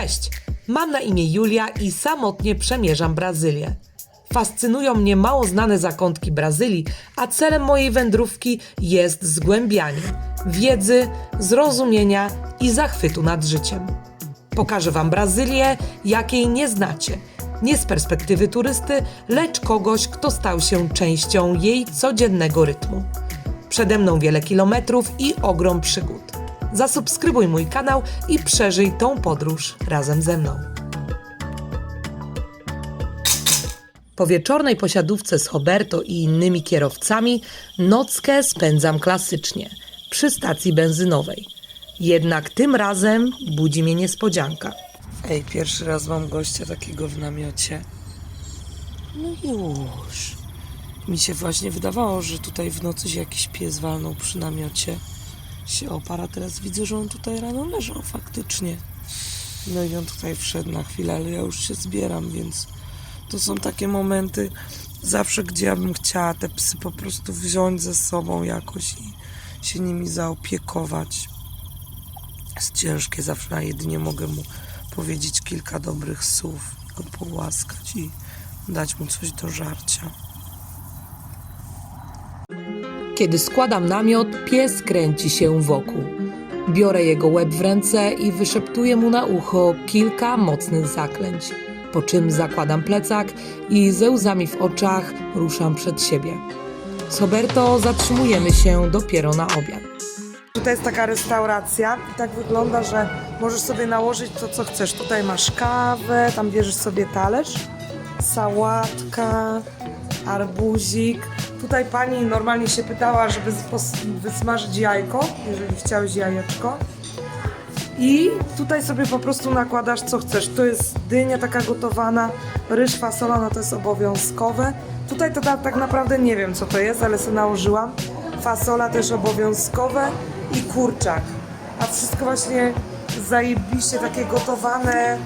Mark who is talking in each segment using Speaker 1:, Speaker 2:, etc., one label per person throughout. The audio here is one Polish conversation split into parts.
Speaker 1: Cześć, mam na imię Julia i samotnie przemierzam Brazylię. Fascynują mnie mało znane zakątki Brazylii, a celem mojej wędrówki jest zgłębianie wiedzy, zrozumienia i zachwytu nad życiem. Pokażę Wam Brazylię, jakiej nie znacie. Nie z perspektywy turysty, lecz kogoś, kto stał się częścią jej codziennego rytmu. Przede mną wiele kilometrów i ogrom przygód. Zasubskrybuj mój kanał i przeżyj tą podróż razem ze mną. Po wieczornej posiadówce z Roberto i innymi kierowcami nockę spędzam klasycznie przy stacji benzynowej. Jednak tym razem budzi mnie niespodzianka. Ej, pierwszy raz mam gościa takiego w namiocie. No już. Mi się właśnie wydawało, że tutaj w nocy się jakiś pies walnął przy namiocie. Się oparł, teraz widzę, że on tutaj rano leżał faktycznie. No i on tutaj wszedł na chwilę, ale ja już się zbieram, więc to są takie momenty zawsze, gdzie ja bym chciała te psy po prostu wziąć ze sobą jakoś i się nimi zaopiekować. Jest ciężkie, zawsze a jedynie mogę mu powiedzieć kilka dobrych słów, go pogłaskać i dać mu coś do żarcia. Kiedy składam namiot, pies kręci się wokół. Biorę jego łeb w ręce i wyszeptuję mu na ucho kilka mocnych zaklęć, po czym zakładam plecak i ze łzami w oczach ruszam przed siebie. Z Roberto zatrzymujemy się dopiero na obiad. Tutaj jest taka restauracja i tak wygląda, że możesz sobie nałożyć to, co chcesz. Tutaj masz kawę, tam bierzesz sobie talerz, sałatka, arbuzik. Tutaj pani normalnie się pytała, żeby wysmażyć jajko, jeżeli chciałeś jajeczko. I tutaj sobie po prostu nakładasz co chcesz. To jest dynia taka gotowana, ryż fasola, no to jest obowiązkowe. Tutaj to ta, tak naprawdę nie wiem co to jest, ale sobie nałożyłam. Fasola też obowiązkowe i kurczak. A wszystko właśnie zajebiście takie gotowane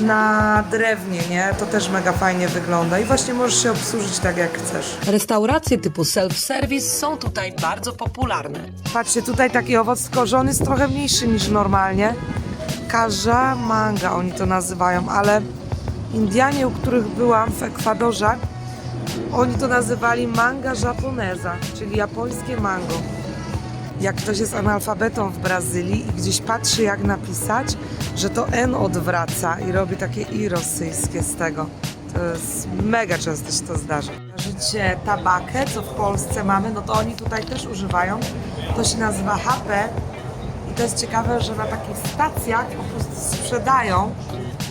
Speaker 1: na drewnie, nie? To też mega fajnie wygląda i właśnie możesz się obsłużyć tak jak chcesz. Restauracje typu self-service są tutaj bardzo popularne. Patrzcie, tutaj taki owoc korzony jest trochę mniejszy niż normalnie. Karza manga oni to nazywają, ale Indianie, u których byłam w Ekwadorze, oni to nazywali manga japoneza, czyli japońskie mango. Jak ktoś jest analfabetą w Brazylii i gdzieś patrzy jak napisać, że to N odwraca i robi takie i rosyjskie z tego. To jest mega często się to zdarza. Życie tabakę, co w Polsce mamy, no to oni tutaj też używają. To się nazywa HP i to jest ciekawe, że na takich stacjach po prostu sprzedają,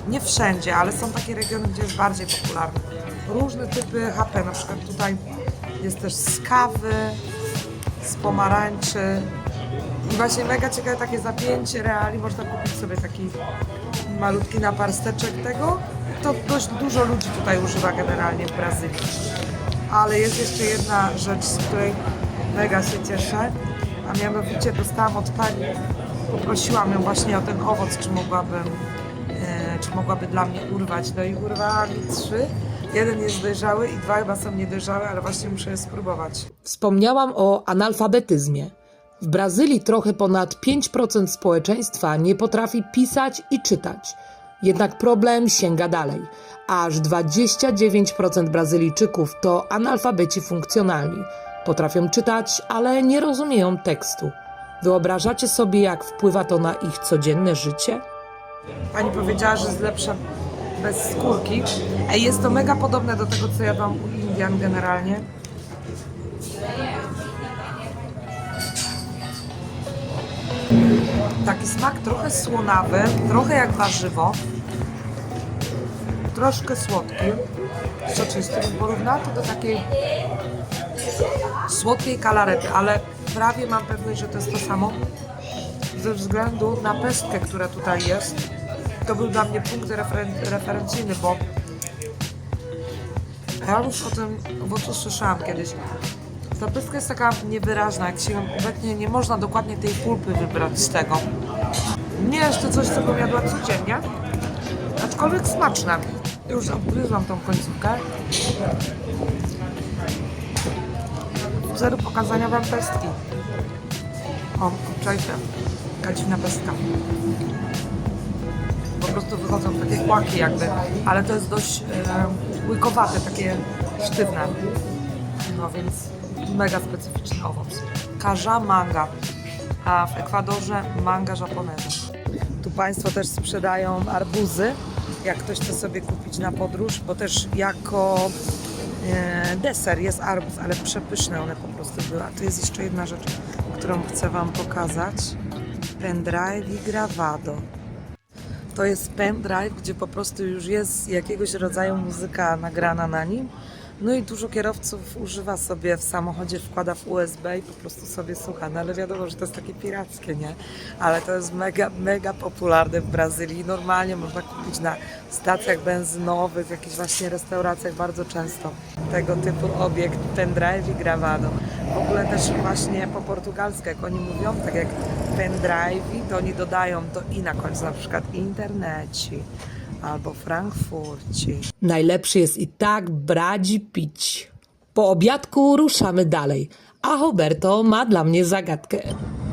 Speaker 1: nie wszędzie, ale są takie regiony, gdzie jest bardziej popularne. Różne typy HP, na przykład tutaj jest też z kawy, z pomarańczy. I właśnie mega ciekawe takie zapięcie reali. Można kupić sobie taki malutki naparsteczek tego. To dość dużo ludzi tutaj używa generalnie w Brazylii. Ale jest jeszcze jedna rzecz, z której mega się cieszę. A mianowicie dostałam od pani, poprosiłam ją właśnie o ten owoc, czy mogłabym, e, czy mogłaby dla mnie urwać. No i urwała mi trzy. Jeden jest dojrzały i dwa chyba są niedojrzałe, ale właśnie muszę je spróbować. Wspomniałam o analfabetyzmie. W Brazylii trochę ponad 5% społeczeństwa nie potrafi pisać i czytać. Jednak problem sięga dalej. Aż 29% Brazylijczyków to analfabeci funkcjonalni. Potrafią czytać, ale nie rozumieją tekstu. Wyobrażacie sobie, jak wpływa to na ich codzienne życie? Pani powiedziała, że jest lepsza bez skórki. Jest to mega podobne do tego, co jadłam u Indian generalnie. Taki smak trochę słonawy, trochę jak warzywo. Troszkę słodki. Soczysty. Porównałam to do takiej słodkiej kalarety, ale prawie mam pewność, że to jest to samo. Ze względu na pestkę, która tutaj jest, to był dla mnie punkt referen- referencyjny, bo ja już o tym owocu słyszałam kiedyś. Ta pestka jest taka niewyraźna, jak się ją nie można dokładnie tej pulpy wybrać z tego. Nie jest to coś, co bym jadła codziennie, aczkolwiek smaczne. Już obgryzłam tą końcówkę. W celu pokazania wam pestki. O, obczajcie. Jaka dziwna pestka. Prostu wychodzą takie kłaki jakby, ale to jest dość e, łykowate, takie sztywne. No więc mega specyficzny owoc. Karza manga, a w Ekwadorze manga japonesa. Tu Państwo też sprzedają arbuzy, jak ktoś chce sobie kupić na podróż, bo też jako e, deser jest arbuz, ale przepyszne one po prostu były. A tu jest jeszcze jedna rzecz, którą chcę Wam pokazać. Pendrive i gravado. To jest pendrive, gdzie po prostu już jest jakiegoś rodzaju muzyka nagrana na nim. No i dużo kierowców używa sobie w samochodzie, wkłada w USB i po prostu sobie słucha. No ale wiadomo, że to jest takie pirackie, nie? Ale to jest mega, mega popularne w Brazylii. Normalnie można kupić na stacjach benzynowych, w jakichś właśnie restauracjach bardzo często tego typu obiekt pendrive i gravado. W ogóle też właśnie po portugalsku, jak oni mówią, tak jak pendrive, to oni dodają to i na końcu, na przykład interneci albo Frankfurci.
Speaker 2: Najlepszy jest i tak brać i pić. Po obiadku ruszamy dalej, a Roberto ma dla mnie zagadkę.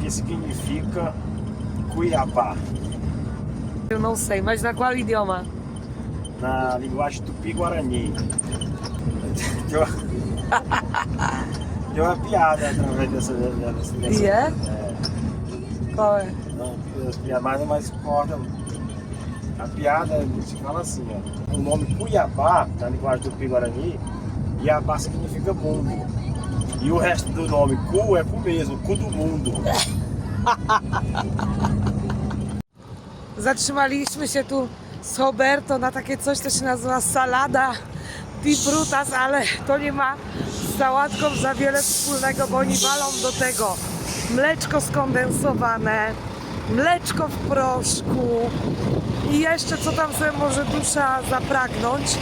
Speaker 3: que significa Cuiabá,
Speaker 1: Eu não sei, mas na qual idioma?
Speaker 3: na linguagem tupi-guarani. Tem uma, piada através dessa. dessa, dessa
Speaker 1: E é?
Speaker 3: É,
Speaker 1: Qual é?
Speaker 3: não, as piadas corta. A piada se fala assim, ó. O nome Cuiabá, na linguagem tupi-guarani, Iabá significa mundo. E o resto do nome Cu é pro mesmo, cu do mundo.
Speaker 1: Zatrzymaliśmy się tu z Roberto na takie coś, co się nazywa salada di frutas, ale to nie ma z sałatką za wiele wspólnego, bo oni walą do tego mleczko skondensowane, mleczko w proszku i jeszcze co tam sobie może dusza zapragnąć.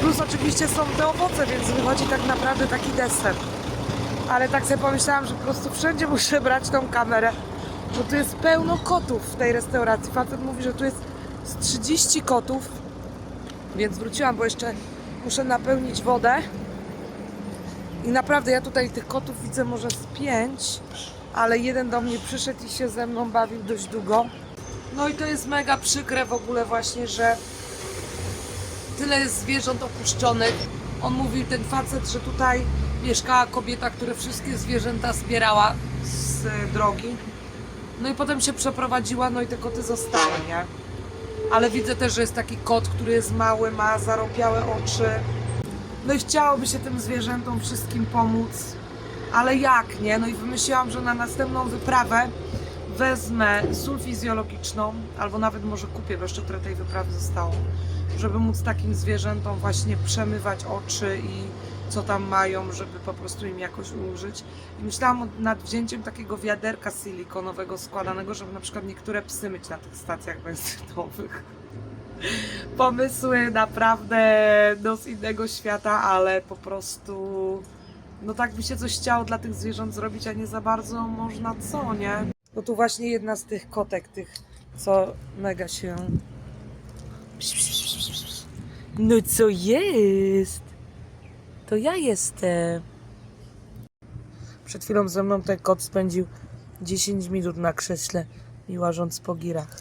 Speaker 1: Plus oczywiście są te owoce, więc wychodzi tak naprawdę taki deser. Ale tak sobie pomyślałam, że po prostu wszędzie muszę brać tą kamerę, bo tu jest pełno kotów w tej restauracji. Facet mówi, że tu jest z 30 kotów, więc wróciłam, bo jeszcze muszę napełnić wodę. I naprawdę ja tutaj tych kotów widzę może z pięć, ale jeden do mnie przyszedł i się ze mną bawił dość długo. No i to jest mega przykre w ogóle właśnie, że tyle jest zwierząt opuszczonych. On mówił, ten facet, że tutaj mieszkała kobieta, która wszystkie zwierzęta zbierała z e, drogi. No i potem się przeprowadziła, no i te koty zostały, nie? Ale widzę też, że jest taki kot, który jest mały, ma zarobiałe oczy. No i chciałoby się tym zwierzętom wszystkim pomóc, ale jak, nie? No i wymyśliłam, że na następną wyprawę wezmę sól fizjologiczną, albo nawet może kupię, bo jeszcze trochę tej wyprawy zostało, żeby móc takim zwierzętom właśnie przemywać oczy i co tam mają, żeby po prostu im jakoś ulżyć. I myślałam nad wzięciem takiego wiaderka silikonowego składanego, żeby na przykład niektóre psy mieć na tych stacjach benzynowych. Pomysły naprawdę no, z innego świata, ale po prostu no tak by się coś chciało dla tych zwierząt zrobić, a nie za bardzo można co, nie? No tu właśnie jedna z tych kotek, tych co mega się... No co jest? To ja jestem. Przed chwilą ze mną ten kot spędził 10 minut na krześle i łażąc po girach.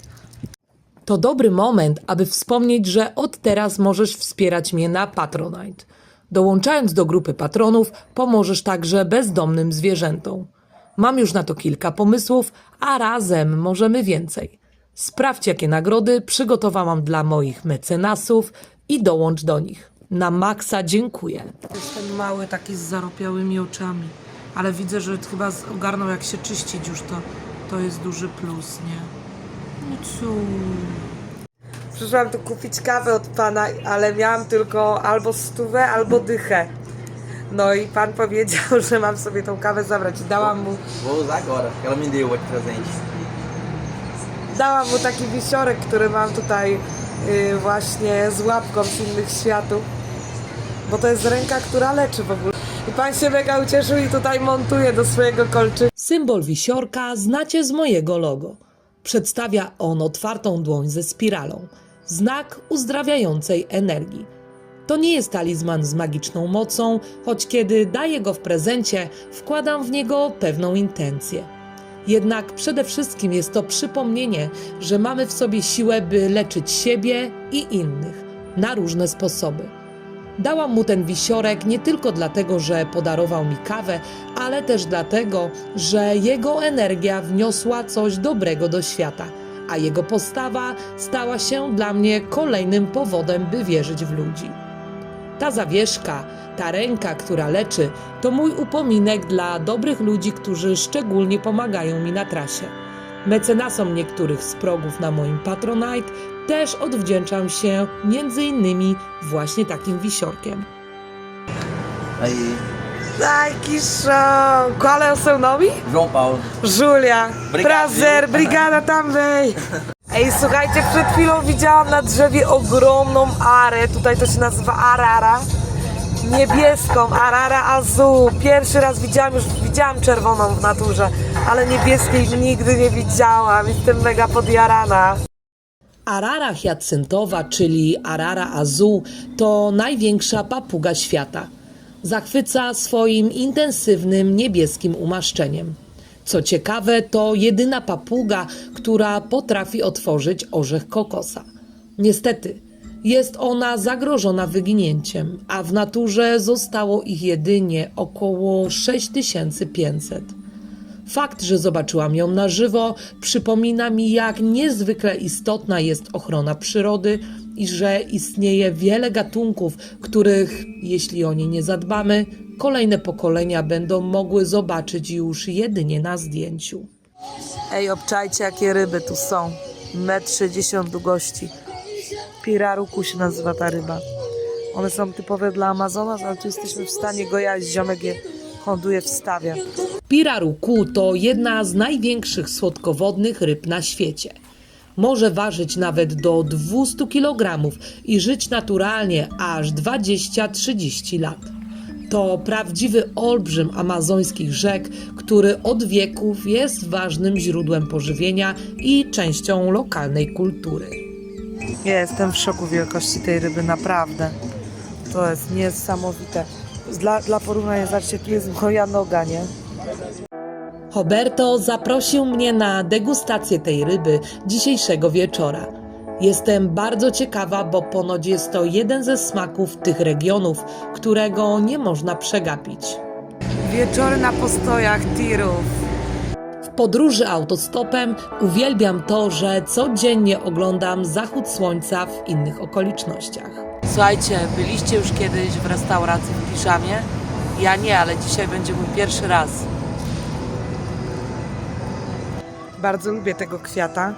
Speaker 2: To dobry moment, aby wspomnieć, że od teraz możesz wspierać mnie na Patronite. Dołączając do grupy patronów, pomożesz także bezdomnym zwierzętom. Mam już na to kilka pomysłów, a razem możemy więcej. Sprawdź, jakie nagrody przygotowałam dla moich mecenasów i dołącz do nich. Na maksa dziękuję.
Speaker 1: To jest ten mały taki z zaropiałymi oczami. Ale widzę, że chyba ogarnął jak się czyścić już to. To jest duży plus, nie? No co? Przyszłam tu kupić kawę od pana, ale miałam tylko albo stówę, albo dychę. No i pan powiedział, że mam sobie tą kawę zabrać. Dałam mu,
Speaker 4: Vou usar agora, ela me deu aqui presente.
Speaker 1: dałam mu taki wisiorek, który mam tutaj yy, właśnie z łapką z innych światów. Bo to jest ręka, która leczy w ogóle. I pan się mega ucieszył i tutaj montuje do swojego kolczyka.
Speaker 2: Symbol wisiorka znacie z mojego logo. Przedstawia on otwartą dłoń ze spiralą, znak uzdrawiającej energii. To nie jest talizman z magiczną mocą, choć kiedy daję go w prezencie, wkładam w niego pewną intencję. Jednak przede wszystkim jest to przypomnienie, że mamy w sobie siłę, by leczyć siebie i innych na różne sposoby. Dałam mu ten wisiorek nie tylko dlatego, że podarował mi kawę, ale też dlatego, że jego energia wniosła coś dobrego do świata, a jego postawa stała się dla mnie kolejnym powodem, by wierzyć w ludzi. Ta zawieszka, ta ręka, która leczy, to mój upominek dla dobrych ludzi, którzy szczególnie pomagają mi na trasie. Mecenasom niektórych z progów na moim Patronite też odwdzięczam się między innymi właśnie takim wisiorkiem.
Speaker 4: Aí,
Speaker 1: Ai, que show! Qual é o seu nome?
Speaker 4: João Paulo.
Speaker 1: Julia.
Speaker 4: Obrigado,
Speaker 1: Prazer,
Speaker 4: viu?
Speaker 1: brigada também. Ej, słuchajcie, przed chwilą widziałam na drzewie ogromną arę. Tutaj to się nazywa arara. Niebieską, arara azul. Pierwszy raz widziałam, już widziałam czerwoną w naturze, ale niebieskiej nigdy nie widziałam. Jestem mega podjarana.
Speaker 2: Arara hiacyntowa, czyli Arara azul, to największa papuga świata. Zachwyca swoim intensywnym niebieskim umaszczeniem. Co ciekawe, to jedyna papuga, która potrafi otworzyć orzech kokosa. Niestety, jest ona zagrożona wyginięciem, a w naturze zostało ich jedynie około 6500. Fakt, że zobaczyłam ją na żywo, przypomina mi, jak niezwykle istotna jest ochrona przyrody i że istnieje wiele gatunków, których, jeśli o nie nie zadbamy, kolejne pokolenia będą mogły zobaczyć już jedynie na zdjęciu.
Speaker 1: Ej, obczajcie jakie ryby tu są. Metr 60 długości. Piraruku się nazywa ta ryba. One są typowe dla Amazonas, ale tu jesteśmy w stanie go jeść. Ziomek je hoduje w stawie.
Speaker 2: Piraruku to jedna z największych słodkowodnych ryb na świecie. Może ważyć nawet do 200 kg i żyć naturalnie aż 20-30 lat. To prawdziwy olbrzym amazońskich rzek, który od wieków jest ważnym źródłem pożywienia i częścią lokalnej kultury.
Speaker 1: Ja jestem w szoku wielkości tej ryby, naprawdę. To jest niesamowite. Dla, dla porównania, zobaczcie, tu jest moja noga, nie?
Speaker 2: Roberto zaprosił mnie na degustację tej ryby dzisiejszego wieczora. Jestem bardzo ciekawa, bo ponoć jest to jeden ze smaków tych regionów, którego nie można przegapić.
Speaker 1: Wieczory na postojach tirów.
Speaker 2: W podróży autostopem uwielbiam to, że codziennie oglądam zachód słońca w innych okolicznościach.
Speaker 1: Słuchajcie, byliście już kiedyś w restauracji w piżamie? Ja nie, ale dzisiaj będzie mój pierwszy raz. Bardzo lubię tego kwiata.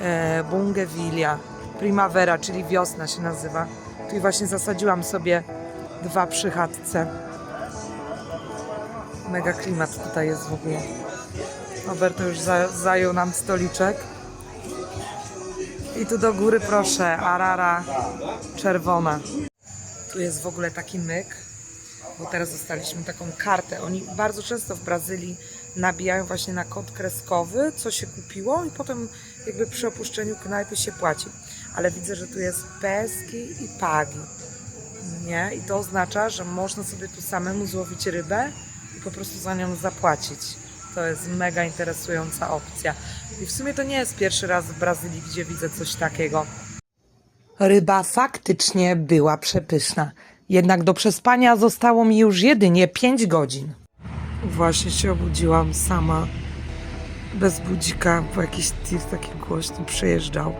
Speaker 1: E, Bungevillia primavera, czyli wiosna się nazywa. Tu właśnie zasadziłam sobie dwa przy chatce. Mega klimat tutaj jest w ogóle. Roberto już za, zajął nam stoliczek. I tu do góry proszę, arara czerwona. Tu jest w ogóle taki myk, bo teraz dostaliśmy taką kartę. Oni bardzo często w Brazylii nabijają właśnie na kod kreskowy, co się kupiło i potem jakby przy opuszczeniu knajpy się płaci. Ale widzę, że tu jest peski i pagi. Nie? I to oznacza, że można sobie tu samemu złowić rybę i po prostu za nią zapłacić. To jest mega interesująca opcja. I w sumie to nie jest pierwszy raz w Brazylii, gdzie widzę coś takiego. Ryba faktycznie była przepyszna. Jednak do przespania zostało mi już jedynie 5 godzin. Właśnie się obudziłam sama, bez budzika, bo jakiś tir taki głośny przejeżdżał.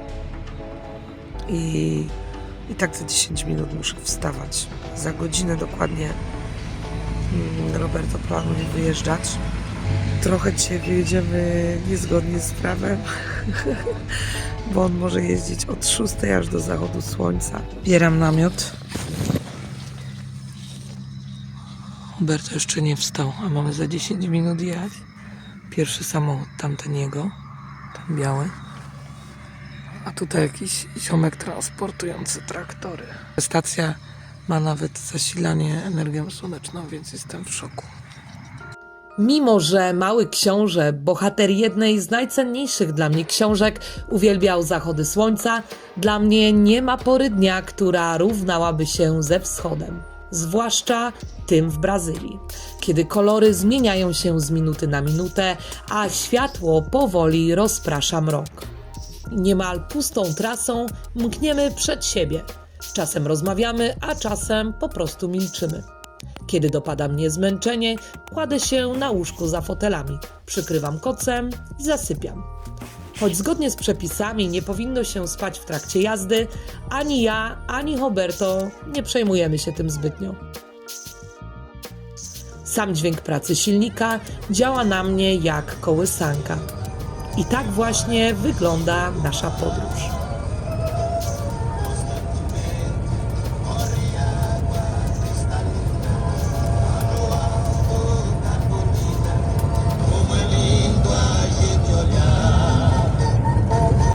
Speaker 1: I, I tak za 10 minut muszę wstawać. Za godzinę dokładnie mm, Roberto planuje wyjeżdżać. Trochę dzisiaj wyjedziemy niezgodnie z prawem, bo on może jeździć od 6 aż do zachodu słońca. Bieram namiot. Huberto jeszcze nie wstał, a mamy za 10 minut jechać. Pierwszy samochód, tamten jego, ten biały. A tutaj jakiś ziomek transportujący traktory. Stacja ma nawet zasilanie energią słoneczną, więc jestem w szoku.
Speaker 2: Mimo, że mały książę, bohater jednej z najcenniejszych dla mnie książek, uwielbiał zachody słońca, dla mnie nie ma pory dnia, która równałaby się ze wschodem. Zwłaszcza tym w Brazylii, kiedy kolory zmieniają się z minuty na minutę, a światło powoli rozprasza mrok. Niemal pustą trasą mkniemy przed siebie. Czasem rozmawiamy, a czasem po prostu milczymy. Kiedy dopada mnie zmęczenie, kładę się na łóżku za fotelami, przykrywam kocem i zasypiam. Choć zgodnie z przepisami nie powinno się spać w trakcie jazdy, ani ja, ani Roberto nie przejmujemy się tym zbytnio. Sam dźwięk pracy silnika działa na mnie jak kołysanka. I tak właśnie wygląda nasza podróż.